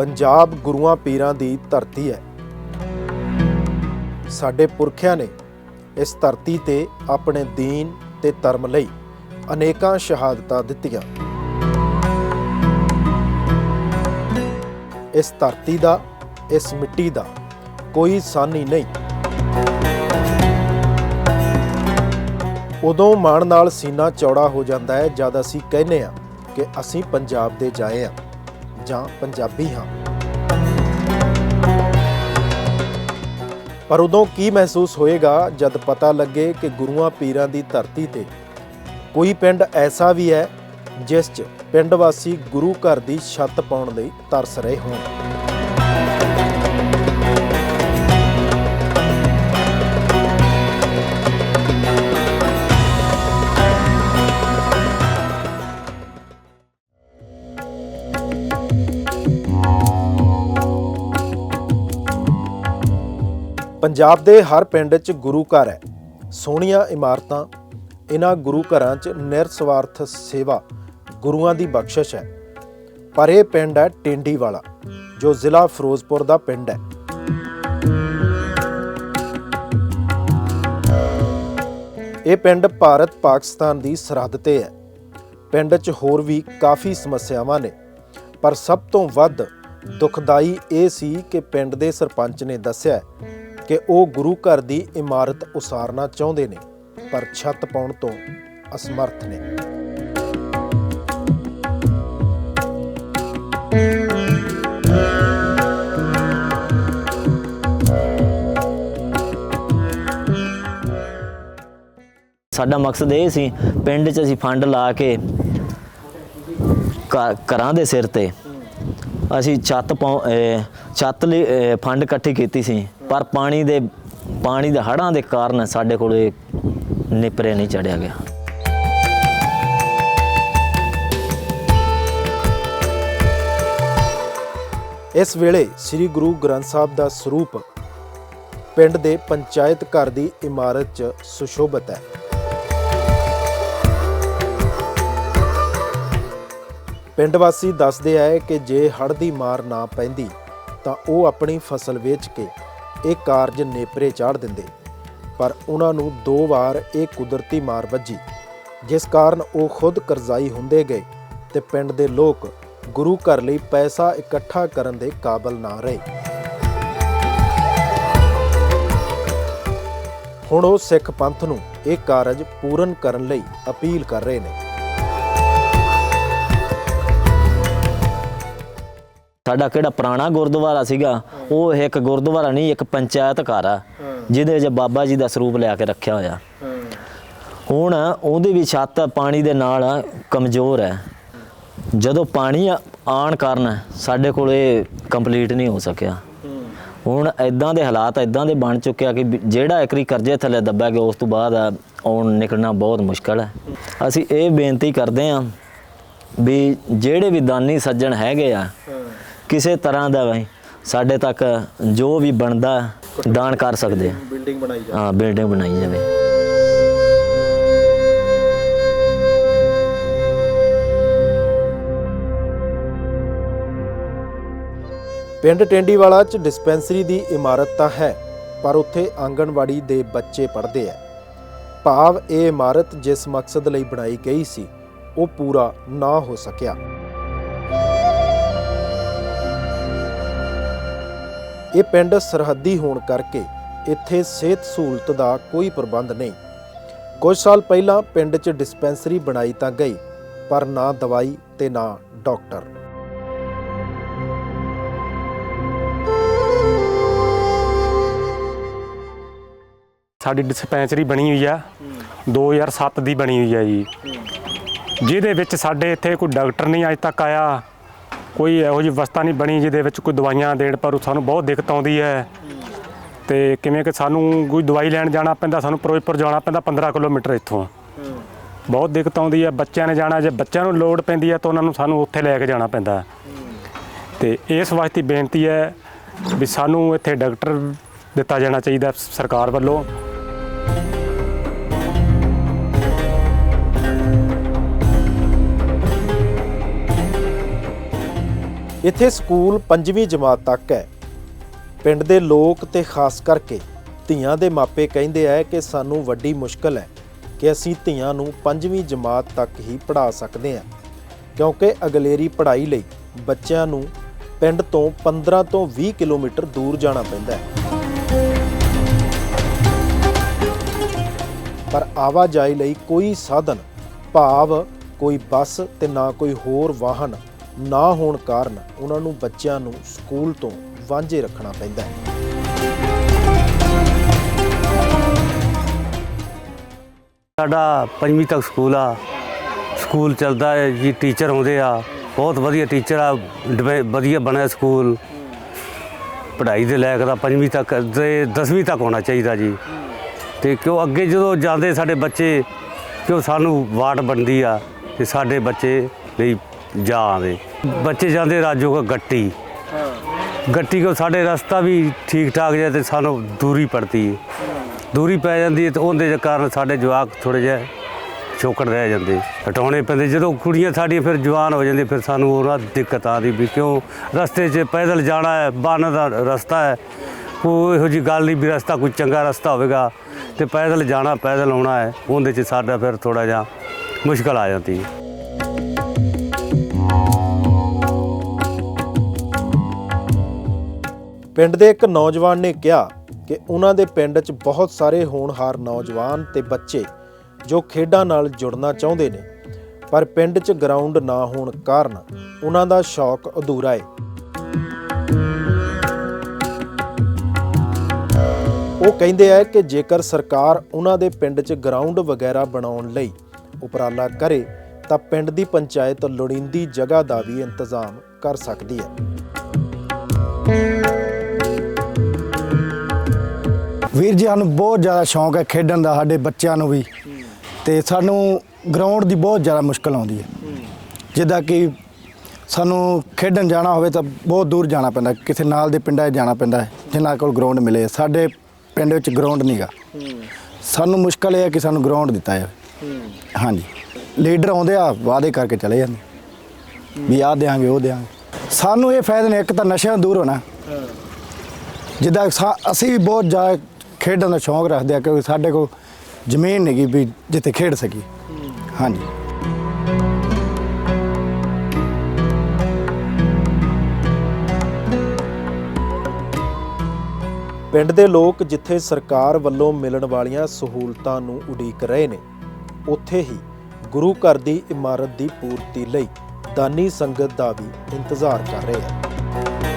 ਪੰਜਾਬ ਗੁਰੂਆਂ ਪੀਰਾਂ ਦੀ ਧਰਤੀ ਹੈ। ਸਾਡੇ ਪੁਰਖਿਆਂ ਨੇ ਇਸ ਧਰਤੀ ਤੇ ਆਪਣੇ ਦੀਨ ਤੇ ਧਰਮ ਲਈ ਅਨੇਕਾਂ ਸ਼ਹਾਦਤਾਂ ਦਿੱਤੀਆਂ। ਇਸ ਧਰਤੀ ਦਾ, ਇਸ ਮਿੱਟੀ ਦਾ ਕੋਈ ਸਾਨੀ ਨਹੀਂ। ਉਦੋਂ ਮਾਣ ਨਾਲ ਸੀਨਾ ਚੌੜਾ ਹੋ ਜਾਂਦਾ ਹੈ ਜਦ ਅਸੀਂ ਕਹਿੰਦੇ ਆ ਕਿ ਅਸੀਂ ਪੰਜਾਬ ਦੇ ਜਾਏ ਆ ਜਾਂ ਪੰਜਾਬੀ ਹਾਂ। ਪਰ ਉਦੋਂ ਕੀ ਮਹਿਸੂਸ ਹੋਏਗਾ ਜਦ ਪਤਾ ਲੱਗੇ ਕਿ ਗੁਰੂਆਂ ਪੀਰਾਂ ਦੀ ਧਰਤੀ ਤੇ ਕੋਈ ਪਿੰਡ ਐਸਾ ਵੀ ਹੈ ਜਿਸ 'ਚ ਪਿੰਡ ਵਾਸੀ ਗੁਰੂ ਘਰ ਦੀ ਛੱਤ ਪਾਉਣ ਲਈ ਤਰਸ ਰਹੇ ਹੋਣ। ਪੰਜਾਬ ਦੇ ਹਰ ਪਿੰਡ 'ਚ ਗੁਰੂ ਘਰ ਹੈ। ਸੋਹਣੀਆਂ ਇਮਾਰਤਾਂ ਇਹਨਾਂ ਗੁਰੂ ਘਰਾਂ 'ਚ ਨਿਰਸਵਾਰਥ ਸੇਵਾ ਗੁਰੂਆਂ ਦੀ ਬਖਸ਼ਿਸ਼ ਹੈ। ਪਰ ਇਹ ਪਿੰਡ ਹੈ ਟਿੰਡੀ ਵਾਲਾ, ਜੋ ਜ਼ਿਲ੍ਹਾ ਫਿਰੋਜ਼ਪੁਰ ਦਾ ਪਿੰਡ ਹੈ। ਇਹ ਪਿੰਡ ਭਾਰਤ ਪਾਕਿਸਤਾਨ ਦੀ ਸਰਹੱਦ ਤੇ ਹੈ। ਪਿੰਡ 'ਚ ਹੋਰ ਵੀ ਕਾਫੀ ਸਮੱਸਿਆਵਾਂ ਨੇ, ਪਰ ਸਭ ਤੋਂ ਵੱਧ ਦੁਖਦਾਈ ਇਹ ਸੀ ਕਿ ਪਿੰਡ ਦੇ ਸਰਪੰਚ ਨੇ ਦੱਸਿਆ ਕਿ ਉਹ ਗੁਰੂ ਘਰ ਦੀ ਇਮਾਰਤ ਉਸਾਰਨਾ ਚਾਹੁੰਦੇ ਨੇ, ਪਰ ਛੱਤ ਪਾਉਣ ਤੋਂ ਅਸਮਰਥ ਨੇ। ਸਾਡਾ ਮਕਸਦ ਇਹ ਸੀ, ਪਿੰਡ 'ਚ ਅਸੀਂ ਫੰਡ ਲਾ ਕੇ ਘਰਾਂ ਦੇ ਸਿਰ ਤੇ ਅਸੀਂ ਛੱਤ ਪਾਉ- ਛੱਤ ਲਈ, ਅਹ, ਫੰਡ ਇਕੱਠੀ ਕੀਤੀ ਸੀ। ਪਰ ਪਾਣੀ ਦੇ ਪਾਣੀ ਦੇ ਹੜ੍ਹਾਂ ਦੇ ਕਾਰਨ ਸਾਡੇ ਕੋਲ ਇਹ ਨਿਪਰੇ ਨਹੀਂ ਚੜਿਆ ਗਿਆ। ਇਸ ਵੇਲੇ ਸ੍ਰੀ ਗੁਰੂ ਗ੍ਰੰਥ ਸਾਹਿਬ ਦਾ ਸਰੂਪ ਪਿੰਡ ਦੇ ਪੰਚਾਇਤ ਘਰ ਦੀ ਇਮਾਰਤ 'ਚ ਸੁਸ਼ੋਭਿਤ ਹੈ। ਪਿੰਡ ਵਾਸੀ ਦੱਸਦੇ ਆਏ ਕਿ ਜੇ ਹੜ੍ਹ ਦੀ ਮਾਰ ਨਾ ਪੈਂਦੀ ਤਾਂ ਉਹ ਆਪਣੀ ਫਸਲ ਵੇਚ ਕੇ ਇਹ ਕਾਰਜ ਨੇਪਰੇ ਚਾੜ ਦਿੰਦੇ। ਪਰ ਉਹਨਾਂ ਨੂੰ ਦੋ ਵਾਰ ਇਹ ਕੁਦਰਤੀ ਮਾਰ ਵੱਜੀ, ਜਿਸ ਕਾਰਨ ਉਹ ਖੁਦ ਕਰਜ਼ਾਈ ਹੁੰਦੇ ਗਏ ਤੇ ਪਿੰਡ ਦੇ ਲੋਕ ਗੁਰੂ ਘਰ ਲਈ ਪੈਸਾ ਇਕੱਠਾ ਕਰਨ ਦੇ ਕਾਬਲ ਨਾ ਰਹੇ। ਹੁਣ ਉਹ ਸਿੱਖ ਪੰਥ ਨੂੰ ਇਹ ਕਾਰਜ ਪੂਰਨ ਕਰਨ ਲਈ ਅਪੀਲ ਕਰ ਰਹੇ ਨੇ। ਸਾਡਾ ਕਿਹੜਾ ਪੁਰਾਣਾ ਗੁਰਦੁਆਰਾ ਸੀਗਾ? ਉਹ ਇੱਕ ਗੁਰਦੁਆਰਾ ਨਹੀਂ ਇੱਕ ਪੰਚਾਇਤ ਘਰ ਆ ਜਿਹਦੇ ਵਿੱਚ ਬਾਬਾ ਜੀ ਦਾ ਸਰੂਪ ਲਿਆ ਕੇ ਰੱਖਿਆ ਹੋਇਆ। ਹੁਣ ਉਹਦੀ ਵੀ ਛੱਤ ਪਾਣੀ ਦੇ ਨਾਲ ਕਮਜ਼ੋਰ ਹੈ। ਜਦੋਂ ਪਾਣੀ ਆ- ਆਉਣ ਕਾਰਨ ਸਾਡੇ ਕੋਲ ਇਹ ਕੰਪਲੀਟ ਨਹੀਂ ਹੋ ਸਕਿਆ। ਹੁਣ ਐਦਾਂ ਦੇ ਹਾਲਾਤ ਐਦਾਂ ਦੇ ਬਣ ਚੁੱਕਿਆ ਕਿ ਜਿਹੜਾ ਇੱਕਰੀ ਕਰਜ਼ੇ ਥੱਲੇ ਦੱਬਿਆ ਗਿਆ ਉਸ ਤੋਂ ਬਾਅਦ ਆਉਣ ਨਿਕਲਣਾ ਬਹੁਤ ਮੁਸ਼ਕਲ ਹੈ। ਅਸੀਂ ਇਹ ਬੇਨਤੀ ਕਰਦੇ ਹਾਂ ਵੀ ਜਿਹੜੇ ਵੀ ਦਾਨੀ ਸੱਜਣ ਹੈਗੇ ਆ ਕਿਸੇ ਤਰ੍ਹਾਂ ਦਾ ਵੀ ਸਾਡੇ ਤੱਕ ਜੋ ਵੀ ਬਣਦਾ ਦਾਨ ਕਰ ਸਕਦੇ ਆ। ਬਿਲਡਿੰਗ ਬਣਾਈ ਹਾਂ ਬਿਲਡਿੰਗ ਬਣਾਈ ਜਾਵੇ। ਪਿੰਡ ਟੈਂਡੀਵਾਲਾ 'ਚ ਡਿਸਪੈਂਸਰੀ ਦੀ ਇਮਾਰਤ ਤਾਂ ਹੈ ਪਰ ਉੱਥੇ ਆਂਗਣਵਾੜੀ ਦੇ ਬੱਚੇ ਪੜ੍ਹਦੇ ਆ। ਭਾਵ ਇਹ ਇਮਾਰਤ ਜਿਸ ਮਕਸਦ ਲਈ ਬਣਾਈ ਗਈ ਸੀ ਉਹ ਪੂਰਾ ਨਾ ਹੋ ਸਕਿਆ। ਇਹ ਪਿੰਡ ਸਰਹੱਦੀ ਹੋਣ ਕਰਕੇ ਇੱਥੇ ਸਿਹਤ ਸਹੂਲਤ ਦਾ ਕੋਈ ਪ੍ਰਬੰਧ ਨਹੀਂ। ਕੁਝ ਸਾਲ ਪਹਿਲਾਂ ਪਿੰਡ 'ਚ ਡਿਸਪੈਂਸਰੀ ਬਣਾਈ ਤਾਂ ਗਈ, ਪਰ ਨਾ ਦਵਾਈ ਤੇ ਨਾ ਡਾਕਟਰ। ਸਾਡੀ ਡਿਸਪੈਂਸਰੀ ਬਣੀ ਹੋਈ ਆ 2007 ਦੀ ਬਣੀ ਹੋਈ ਆ ਜੀ। ਜਿਹਦੇ ਵਿੱਚ ਸਾਡੇ ਇੱਥੇ ਕੋਈ ਡਾਕਟਰ ਨਹੀਂ ਅੱਜ ਤੱਕ ਆਇਆ। ਕੋਈ ਇਹੋ ਜਿਹੀ ਵਸਤਾ ਨਹੀਂ ਬਣੀ ਜਿਹਦੇ ਵਿੱਚ ਕੋਈ ਦਵਾਈਆਂ ਦੇਣ, ਪਰ ਸਾਨੂੰ ਬਹੁਤ ਦਿੱਕਤ ਆਉਂਦੀ ਹੈ। ਤੇ ਕਿਵੇਂ ਕਿ ਸਾਨੂੰ ਕੋਈ ਦਵਾਈ ਲੈਣ ਜਾਣਾ ਪੈਂਦਾ, ਸਾਨੂੰ ਫਿਰੋਜ਼ਪੁਰ ਜਾਣਾ ਪੈਂਦਾ 15 ਕਿਲੋਮੀਟਰ ਇੱਥੋਂ। ਬਹੁਤ ਦਿੱਕਤ ਆਉਂਦੀ ਹੈ, ਬੱਚਿਆਂ ਨੇ ਜਾਣਾ, ਜੇ ਬੱਚਿਆਂ ਨੂੰ ਲੋੜ ਪੈਂਦੀ ਹੈ ਤਾਂ ਉਹਨਾਂ ਨੂੰ ਸਾਨੂੰ ਉੱਥੇ ਲੈ ਕੇ ਜਾਣਾ ਪੈਂਦਾ। ਹੈ। ਤੇ ਇਸ ਵਾਸਤੇ ਬੇਨਤੀ ਹੈ ਵੀ ਸਾਨੂੰ ਇੱਥੇ ਡਾਕਟਰ ਦਿੱਤਾ ਜਾਣਾ ਚਾਹੀਦਾ ਸਰਕਾਰ ਵੱਲੋਂ। ਇੱਥੇ ਸਕੂਲ 5ਵੀਂ ਜਮਾਤ ਤੱਕ ਹੈ। ਪਿੰਡ ਦੇ ਲੋਕ ਤੇ ਖਾਸ ਕਰਕੇ ਧੀਆਂ ਦੇ ਮਾਪੇ ਕਹਿੰਦੇ ਆ ਕਿ ਸਾਨੂੰ ਵੱਡੀ ਮੁਸ਼ਕਲ ਹੈ ਕਿ ਅਸੀਂ ਧੀਆਂ ਨੂੰ 5ਵੀਂ ਜਮਾਤ ਤੱਕ ਹੀ ਪੜ੍ਹਾ ਸਕਦੇ ਹਾਂ, ਕਿਉਂਕਿ ਅਗਲੇਰੀ ਪੜ੍ਹਾਈ ਲਈ ਬੱਚਿਆਂ ਨੂੰ ਪਿੰਡ ਤੋਂ 15 ਤੋਂ 20 ਕਿਲੋਮੀਟਰ ਦੂਰ ਜਾਣਾ ਪੈਂਦਾ ਹੈ। ਪਰ ਆਵਾਜਾਈ ਲਈ ਕੋਈ ਸਾਧਨ, ਭਾਵ ਕੋਈ ਬੱਸ ਤੇ ਨਾ ਕੋਈ ਹੋਰ ਵਾਹਨ ਨਾ ਹੋਣ ਕਾਰਨ ਉਹਨਾਂ ਨੂੰ ਬੱਚਿਆਂ ਨੂੰ ਸਕੂਲ ਤੋਂ ਵਾਂਝੇ ਰੱਖਣਾ ਪੈਂਦਾ ਹੈ। ਸਾਡਾ ਪੰਜਵੀਂ ਤੱਕ ਸਕੂਲ ਆ। ਸਕੂਲ ਚੱਲਦਾ ਹੈ ਜੀ, ਟੀਚਰ ਆਉਂਦੇ ਆ। ਬਹੁਤ ਵਧੀਆ ਟੀਚਰ ਆ, ਡਿਵੇ- ਵਧੀਆ ਬਣਿਆ ਸਕੂਲ। ਪੜ੍ਹਾਈ ਦੇ ਲਾਇਕ ਦਾ ਪੰਜਵੀਂ ਤੱਕ ਤੇ 10ਵੀਂ ਤੱਕ ਹੋਣਾ ਚਾਹੀਦਾ ਜੀ। ਤੇ ਕਿਉਂ ਅੱਗੇ ਜਦੋਂ ਜਾਂਦੇ ਸਾਡੇ ਬੱਚੇ, ਕਿਉਂ ਸਾਨੂੰ ਵਾਟ ਬਣਦੀ ਆ ਤੇ ਸਾਡੇ ਬੱਚੇ ਲਈ ਜਾ ਆਵੇ ਬੱਚੇ ਜਾਂਦੇ ਰਾਜੋ ਕੋ ਗੱਟੀ। ਗੱਟੀ ਕੋ ਸਾਡੇ ਰਸਤਾ ਵੀ ਠੀਕ ਠਾਕ ਜਿਹਾ ਤੇ ਸਾਨੂੰ ਦੂਰੀ ਪੜਦੀ ਹੈ ਦੂਰੀ ਪੈ ਜਾਂਦੀ ਹੈ ਤੇ ਉਹਦੇ ਕਾਰਨ ਸਾਡੇ ਜਵਾਕ ਥੋੜੇ ਜਿਹਾ ਚੌਕੜ ਰਹਿ ਜਾਂਦੇ। ਹਟਾਉਣੇ ਪੈਂਦੇ। ਜਦੋਂ ਕੁੜੀਆਂ ਸਾਡੀਆਂ ਫਿਰ ਜਵਾਨ ਹੋ ਜਾਂਦੀਆਂ, ਫਿਰ ਸਾਨੂੰ ਉਹਨਾਂ ਦੀ ਦਿੱਕਤ ਆਦੀ ਵੀ ਕਿਉਂ? ਰਸਤੇ 'ਚ ਪੈਦਲ ਜਾਣਾ ਹੈ, ਬਾਨ ਦਾ ਰਸਤਾ ਹੈ। ਕੋਈ ਇਹੋ ਜੀ ਗੱਲ ਨਹੀਂ ਵੀ ਰਸਤਾ ਕੋਈ ਚੰਗਾ ਰਸਤਾ ਹੋਵੇਗਾ ਤੇ ਪੈਦਲ ਜਾਣਾ, ਪੈਦਲ ਆਉਣਾ ਹੈ। ਉਹਦੇ 'ਚ ਸਾਡਾ ਫਿਰ ਥੋੜਾ ਜਿਹਾ ਮੁਸ਼ਕਲ ਆ ਜਾਂਦੀ ਹੈ ਪਿੰਡ ਦੇ ਇੱਕ ਨੌਜਵਾਨ ਨੇ ਕਿਹਾ ਕਿ ਉਹਨਾਂ ਦੇ ਪਿੰਡ 'ਚ ਬਹੁਤ ਸਾਰੇ ਹੋਣਹਾਰ ਨੌਜਵਾਨ ਤੇ ਬੱਚੇ ਜੋ ਖੇਡਾਂ ਨਾਲ ਜੁੜਨਾ ਚਾਹੁੰਦੇ ਨੇ, ਪਰ ਪਿੰਡ 'ਚ ਗਰਾਊਂਡ ਨਾ ਹੋਣ ਕਾਰਨ ਉਹਨਾਂ ਦਾ ਸ਼ੌਕ ਅਧੂਰਾ ਹੈ ਉਹ ਕਹਿੰਦੇ ਆ ਕਿ ਜੇਕਰ ਸਰਕਾਰ ਉਹਨਾਂ ਦੇ ਪਿੰਡ 'ਚ ਗਰਾਊਂਡ ਵਗੈਰਾ ਬਣਾਉਣ ਲਈ ਉਪਰਾਲਾ ਕਰੇ, ਤਾਂ ਪਿੰਡ ਦੀ ਪੰਚਾਇਤ ਲੋੜੀਂਦੀ ਜਗ੍ਹਾ ਦਾ ਵੀ ਇੰਤਜ਼ਾਮ ਕਰ ਸਕਦੀ ਹੈ। ਵੀਰ ਜੀ, ਸਾਨੂੰ ਬਹੁਤ ਜ਼ਿਆਦਾ ਸ਼ੌਂਕ ਹੈ ਖੇਡਣ ਦਾ, ਸਾਡੇ ਬੱਚਿਆਂ ਨੂੰ ਵੀ। ਤੇ ਸਾਨੂੰ ਗਰਾਊਂਡ ਦੀ ਬਹੁਤ ਜ਼ਿਆਦਾ ਮੁਸ਼ਕਲ ਆਉਂਦੀ ਹੈ। ਜਿੱਦਾਂ ਕਿ ਸਾਨੂੰ ਖੇਡਣ ਜਾਣਾ ਹੋਵੇ ਤਾਂ ਬਹੁਤ ਦੂਰ ਜਾਣਾ ਪੈਂਦਾ, ਕਿਸੇ ਨਾਲ ਦੇ ਪਿੰਡਾਂ 'ਚ ਜਾਣਾ ਪੈਂਦਾ ਹੈ, ਜਿਨ੍ਹਾਂ ਕੋਲ ਗਰਾਊਂਡ ਮਿਲੇ। ਸਾਡੇ ਪਿੰਡ ਵਿੱਚ ਗਰਾਊਂਡ ਨਹੀਂਗਾ ਸਾਨੂੰ ਮੁਸ਼ਕਲ ਇਹ ਹੈ ਕਿ ਸਾਨੂੰ ਗਰਾਊਂਡ ਦਿੱਤਾ ਜਾਵੇ। ਹਾਂਜੀ। ਲੀਡਰ ਆਉਂਦੇ ਆ, ਵਾਅਦੇ ਕਰਕੇ ਚਲੇ ਜਾਂਦੇ। ਵੀ ਆਹ ਦਿਆਂਗੇ, ਉਹ ਦਿਆਂਗੇ। ਸਾਨੂੰ ਇਹ ਫਾਇਦੇ ਨੇ, ਇੱਕ ਤਾਂ ਨਸ਼ਿਆਂ ਤੋਂ ਦੂਰ ਹੋਣਾ। ਜਿੱਦਾਂ ਸਾ- ਅਸੀਂ ਵੀ ਬਹੁਤ ਜ਼ਿਆਦਾ ਖੇਡਣ ਦਾ ਸ਼ੌਂਕ ਰੱਖਦੇ ਆ ਕਿਉਂਕਿ ਸਾਡੇ ਕੋਲ ਜ਼ਮੀਨ ਨਹੀਂ ਵੀ ਜਿੱਥੇ ਖੇਡ ਸਕੀ। ਹਾਂਜੀ। ਪਿੰਡ ਦੇ ਲੋਕ ਜਿੱਥੇ ਸਰਕਾਰ ਵੱਲੋਂ ਮਿਲਣ ਵਾਲੀਆਂ ਸਹੂਲਤਾਂ ਨੂੰ ਉਡੀਕ ਰਹੇ ਨੇ, ਉੱਥੇ ਹੀ ਗੁਰੂ ਘਰ ਦੀ ਇਮਾਰਤ ਦੀ ਪੂਰਤੀ ਲਈ ਦਾਨੀ ਸੰਗਤ ਦਾ ਵੀ ਇੰਤਜ਼ਾਰ ਕਰ ਰਹੇ ਹਨ